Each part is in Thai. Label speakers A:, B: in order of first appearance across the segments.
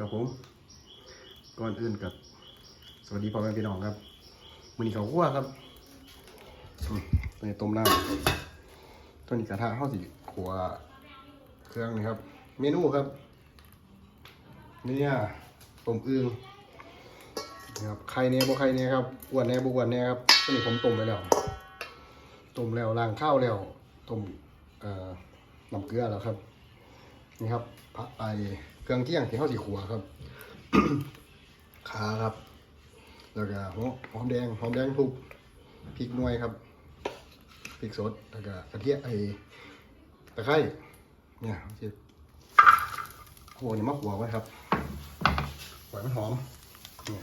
A: ครับผมก่อนอื่นกับสวัสดีพ่อแม่พี่น้องครับมือนี้เขาวคั่วครับตัวนี้ต้มน้ำตัวนี้กระทะข้าวสีขัวเครื่องนี่ครับ เมนูครับเนี่ยต้มอึ่งนะครับไข่เน่บ่ไข่เน่ครับอ้วนแน่บ่อ้วนแน่ครับตัวนี้ผมต้มไปแล้วต้มแล้วล้างข้าวแล้วต้มน้ำเกลือแล้วครับ นี่ครับผักไอ เครื่องเที่ยงที่เขาสีขัวครับ ขาครับ แล้วก็หอมหอมแดงหอมแดงทุบพริกหน่วยครับพริกสดแล้วก็กระเทียมไอตะไคร้เนี่ยจะโหนี่มะขัวไว้ครับปล่อยมันหอมเนี่ย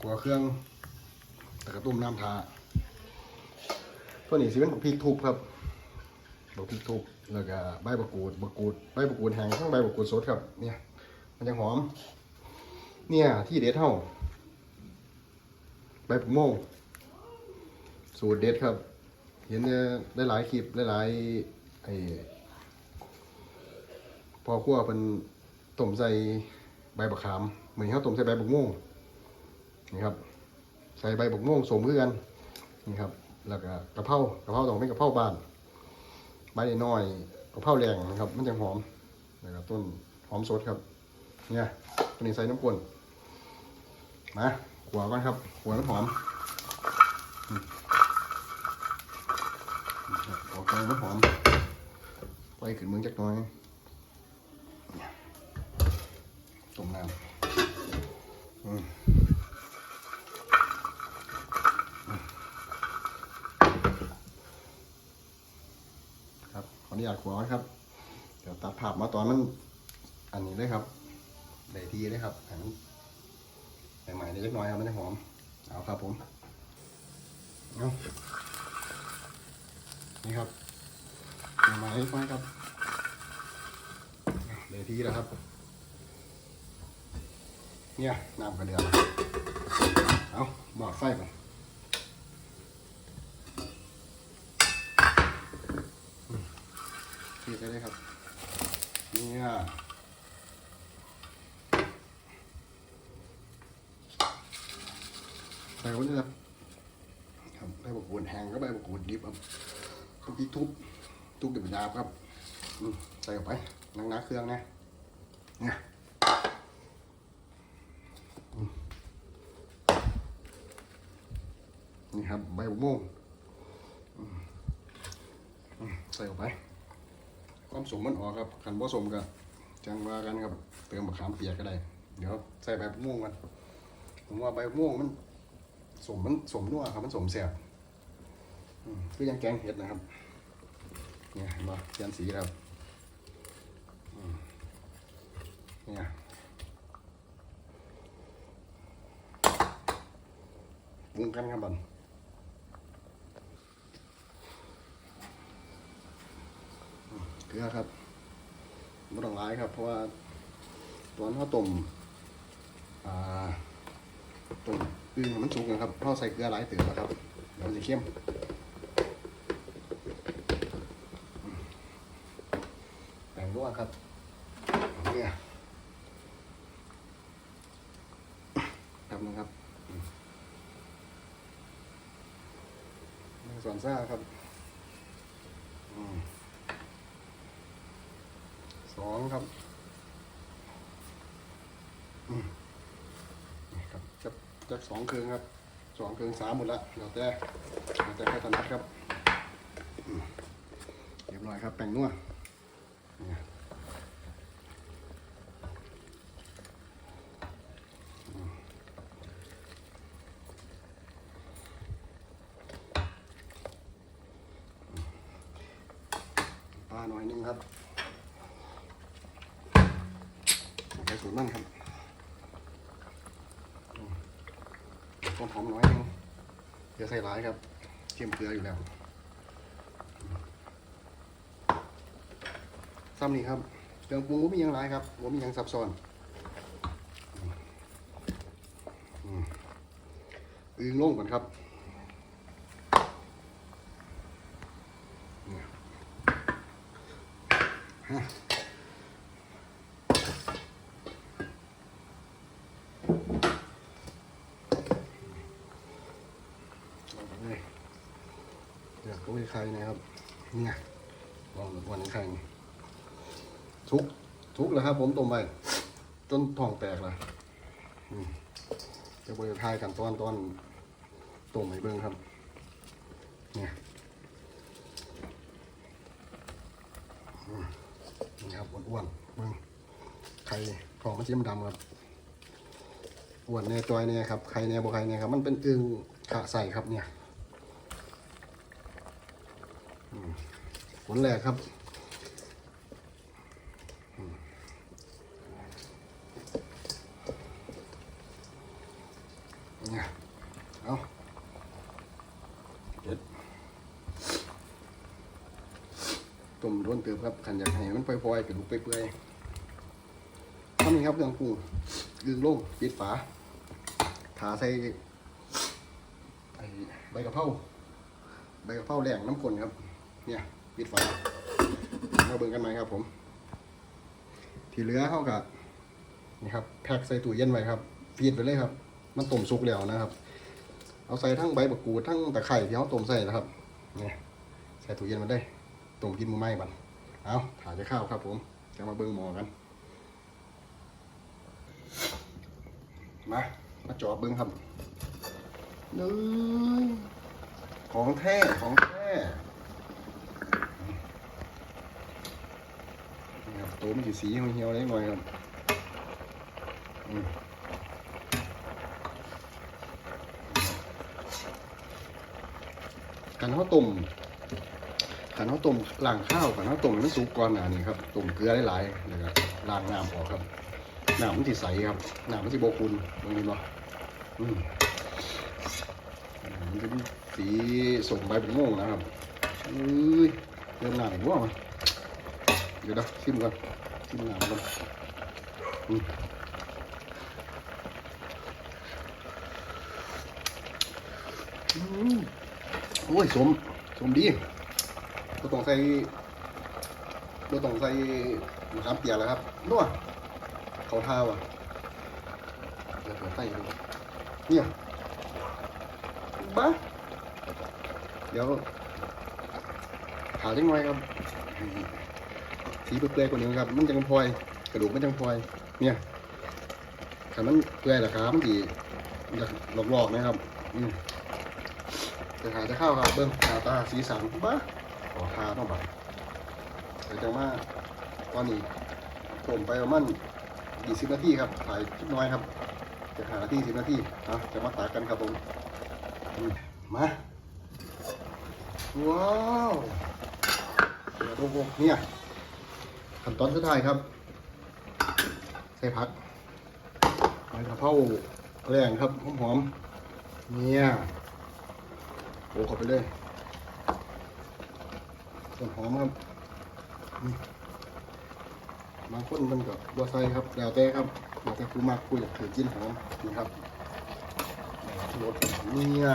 A: ขัวเครื่องแล้วก็ต้มน้ำทาตัวนี้สิเป็นพริกทุบครับบกพริกทุบ แล้วก็ใบมะกรูดมะกรูดใบมะกรูดแห้งทั้งใบมะกรูดสดครับ เนี่ย มันจะหอม เนี่ยที่เด็ดเท่าใบผักโมงสูตรเด็ดครับ เห็นได้หลายคลิปได้หลายไอ้พอคั่วเป็นต้มใส่ใบบักขาม เหมือนเขาต้มใส่ใบบักม่งนี่ครับ ใส่ใบบักม่งสมเพื่อกันนี่ครับ แล้วก็กระเพรากระเพราต้องเป็นกระเพราบ้าน ใบน้อยกะเพราแรงนะครับ มันจะหอมนะครับต้นหอมสดครับ เนี่ยตัวนี้ใส่น้ำกวนมาขัวก่อนครับขัวมันหอมอืมครับอกไปมันหอมไปขึ้นเมืองจักน้อยเนี่ยต้มน้ำ อืมครับขออนุญาตขวก่อนครับ เดี๋ยวตัดภาพมาตอนมัน อันนี้เลยครับได้ทีเลยครับให้มันใหม่ๆเล็กน้อยครับมันจะหอม เอาครับผมเอานี่ครับใหม่ๆเล็กน้อยครับได้ทีแล้วครับ เนี่ยน้ำกระเดือนเอาหมอดไฟก่อนอืม ทีไปเลยครับเนี่ยใส่ไว้นี่ครับครับใบบักกูดแห้งก็ใบบักกูดดิบครับทุบพริกทุบทุบเดือดดาบครับใส่เข้าไปนังน้าเครื่องนะเนี่ยนี่ครับใบบักม่วงใส่เข้าไป ความสมมันออกครับขันผสมกันจังว่ากันครับเติมมะขามเปียกก็ได้ เดี๋ยวใส่ใบมะม่วงกันผมว่าใบมะม่วงมันสมมันสมนัวครับมันสมแซ่บอืมคือยังแกงเห็ดนะครับ เนี่ยเห็นป่ยนสีแล้วเนี่ยปรุงกันครับบัน เก ลือครับไม่ต้องร้ายครับ เพราะว่าตอนเขาต้มต้มอึ่งมันสุกนะครับเขาใส่เกลือหลายเตือแล้วครับเดี๋ยวมันจะเข้มแป้งนวดครับเนี่ยครับนึงครับส่วนซ่าครับอืม ส องครับนี่ครับจะจะสองเครื่องครับสองเครื่องสามหมดละเดี๋ยวแต่เดี๋ยวแต่แค่ถนัดครับเรียบร้อยครับแป้งนัวนี่อืมปลาหน่อยนึงครับ ใส่สูตรนั่นครับอืมต้นหอมน้อยนึงเดี๋ยวใส่หลายครับเค็มเกลืออยู่แล้วซ้ำนี่ครับเครื่องปรุงว่ามียังหลายครับว่ามียังซับซ้อนอืองลงก่อนครับฮะ ใครนะครับเนี่ยลองวันนี้ใครนี่ทุกทุกแล้วครับ ผมต้มไปจนทองแตกเลยอืมจะบริทายกันตอนตอนต้มให้เบิ้งครับ เนี่ยนี่ครับอ้วนๆเบิ้งไข่ของมันสีดำครับอ้วนแน่จอยแน่ครับไข่แน่บ่ไข่แน่ครับ มันเป็นอึ่งขะใส่ครับเนี่ย ผลแรกครับเนี่ยเอาเด็ดต้มร้นเติมครับขันอยากให้มันปล่อยๆกระดูกเปื่อยๆท่านี้ครับเครื่องปรุงยืงลงปิดฝาถาใส่ใบกะเพราใบกะเพราแรงน้ำข้นครับ เนี่ย ปิดฝามาเบิ่งกันไหมครับผม ที่เหลือเขากับนี่ครับแพ็คใส่ตู้เย็นไว้ครับฟีดไปเลยครับ มันต้มสุกแล้วนะครับ เอาใส่ทั้งใบมะกรูดทั้งตะไคร้ที่เขาต้มใส่นะครับนี่ใส่ตู้เย็นมาได้ต้มกินมือไม้บันเอาถ่ายจะข้าวครับ ผมจะมาเบิ่งหมอกันมามาจอเบิ่งครับนี่ของแท้ของแท้ นี่ครับ ตัวมันสีสีเหี่ยวๆเล็กน้อยครับอืมขันข้าวต้มขันข้าวต้มล้างข้าวขันข้าวต้มมันสุกก่อนหนานี่ครับต้มเกลือหลายๆแล้วก็ล้างน้ำออกครับน้ำมันสีใสครับน้ำมันสีโบกุนตรงนี้เนาะอืมมันจะมีสีส่งไปเป็นโม่งนะครับอุ้ยเริ่มหนาอีกว่ามัน เดี๋ยวนะชิมก่อนชิมน้ำก่อนอืมอืมโอ้ยสมสมดีก็ต้องใส่ก็ต้องใส่มะขามเปียกแล้วครับนัวเขาท่าว่ะเดี๋ยวเปิดไฟดูเนี่ยบ้าเดี๋ยวหาจังไงครับ สีเปื่อยๆกว่านี้ครับ มันจังพลอย กระดูกมันจังพลอย เนี่ยถ้ามันเปื่อยราคามันดีอยากหลอกๆนะครับอืมจะหาจะเข้าครับเบิ้งหาตาสีสันบ้าขอทาต้องบัดเดี๋ยวจะมาตอนนี้ผมไปประมาณยี่สิบนาทีครับถ่ายน้อยครับ จะหาที่สิบนาทีอะจะมาตากันครับผมมา ว้าวเดี๋ยวดูเนี่ย ขั้นตอนสุดท้ายครับ ใส่ผักใบกะเพราแรงครับหอมๆเนี่ยโอ้เข้าไปเลยส่วนหอมครับมบางคนมันก็บัวใส่ครับแล้วแต่ครับแล้วแต่ผู้มากผู้อยากถือกินหอมนี่ครับรสเนี่ย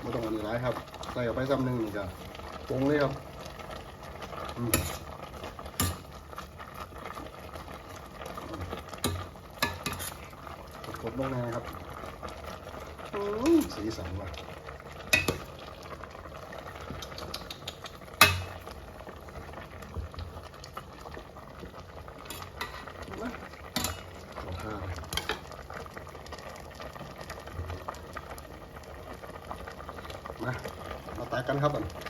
A: ไม่ต้องอันนี้ร้ายครับ ใส่ออกไปซ้ำหนึ่งนี่ก็ ปรุงเลยครับอืมกดลงในครับอืมสีสันว่ะมาขอข้าวมามาตายกันครับก่อนมี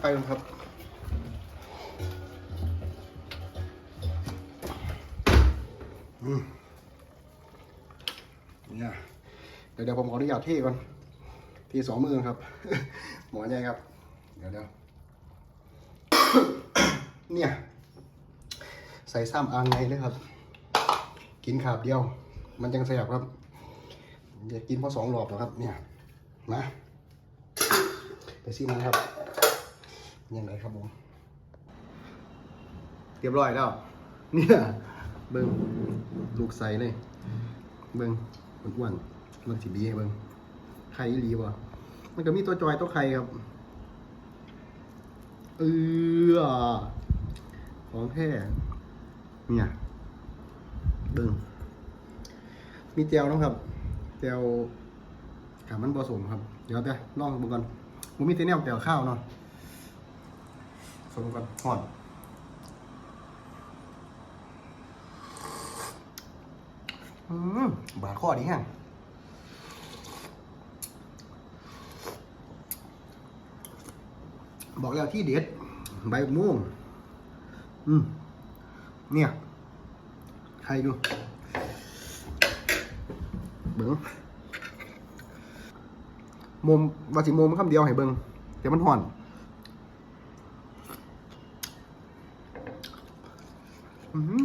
A: ไฟกันครับอืมเนี่ยเดี๋ยวเดี๋ยวผมขออนุญาตเท่ก่อนเที่สองมือครับ หมอใหญ่ครับ เดี๋ยวเดี๋ยวเนี่ย ใส่ซ้ำอ่างไงเลยครับ กินขาบเดียว มันจังแสบครับอย่ากินเพราะสองรอบหรอครับ เนี่ยมาไปซิมันครับ ยังไงครับผมเรียบร้อยแล้วเนี่ยเบิ้งลูกใสเลย เบิ้งมันอ้วนมันสีบีเบิ้งไข่อีหลีบ่มันก็มีตัวจอยตัวไข่ครับเออของแท้เนี่ยเบิ้งมีเจลนะครับเจลครับมันผสมครับ เดี๋ยวแต่ลองดูก่อนผมมีแต่แนวแต่ข้าวเนาะ สมกันหอดอืมบาดข้อดีแห้งบอกแล้วที่เด็ด ใบม่วงอืม เนี่ย ใครดูเบิ้งมุมวาสิมุมคำเดียวให้เบิ้งเดี๋ยวมันห่อน อือ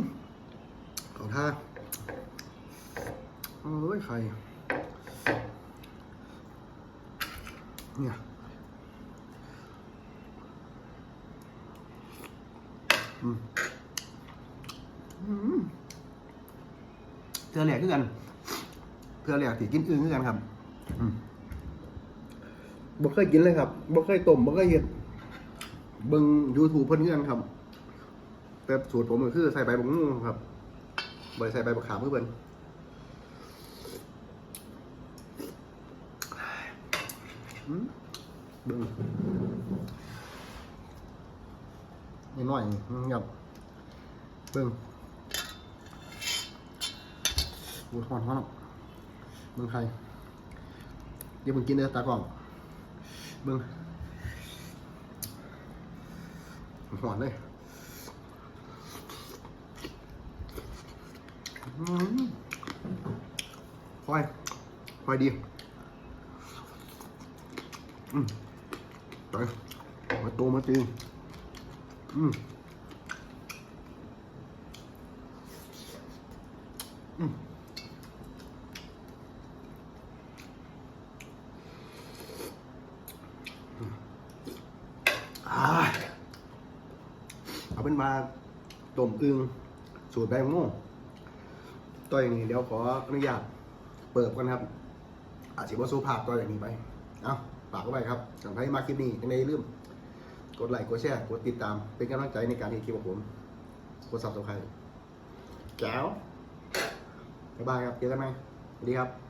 A: ขอท่าโอ้ยใครเนี่ยอืมอืมเธอแหลกคือกันเธอแหลกสีกินอื่นคือกันครับ อืมบ่เคยกินเลยครับบ่เคยต้มบ่เคยเฮ็ดเบิ่ง YouTube เพิ่นคือกันครับ แต่สูตรผมก็คือใส่ใบบักงูครับบใส่ใบบักขามเพิ่อืมเบิ่งนิดหน่อยอืมครับเบิ่งโอ้ยฮ้อนฮ้อนเบิ่งใครเดี๋ยวมึงกินเด้อตากล้องเบิ่งหอนเลยอืม ค่อยค่อยดี อืมไปมาโตมาจริงอืมอืมอ่าเอาเป็นมาต้มอึงสูตรแบงโม่ ต่ออย่างนี้เดี๋ยวขออนุญาตเปิดกันครับ อาจจะว่าสู้ภาพต่ออย่างนี้ไปเอาฝากไว้ไปครับสำหรับใครมาคลิปนี้ยังไงอย่าลืมกดไลค์กดแชร์กดติดตามเป็นกำลังใจในการที่คลิปของผมกดซับสไครต์แก้วบ๊ายบายครับเจอกันไหมสวัสดีครับ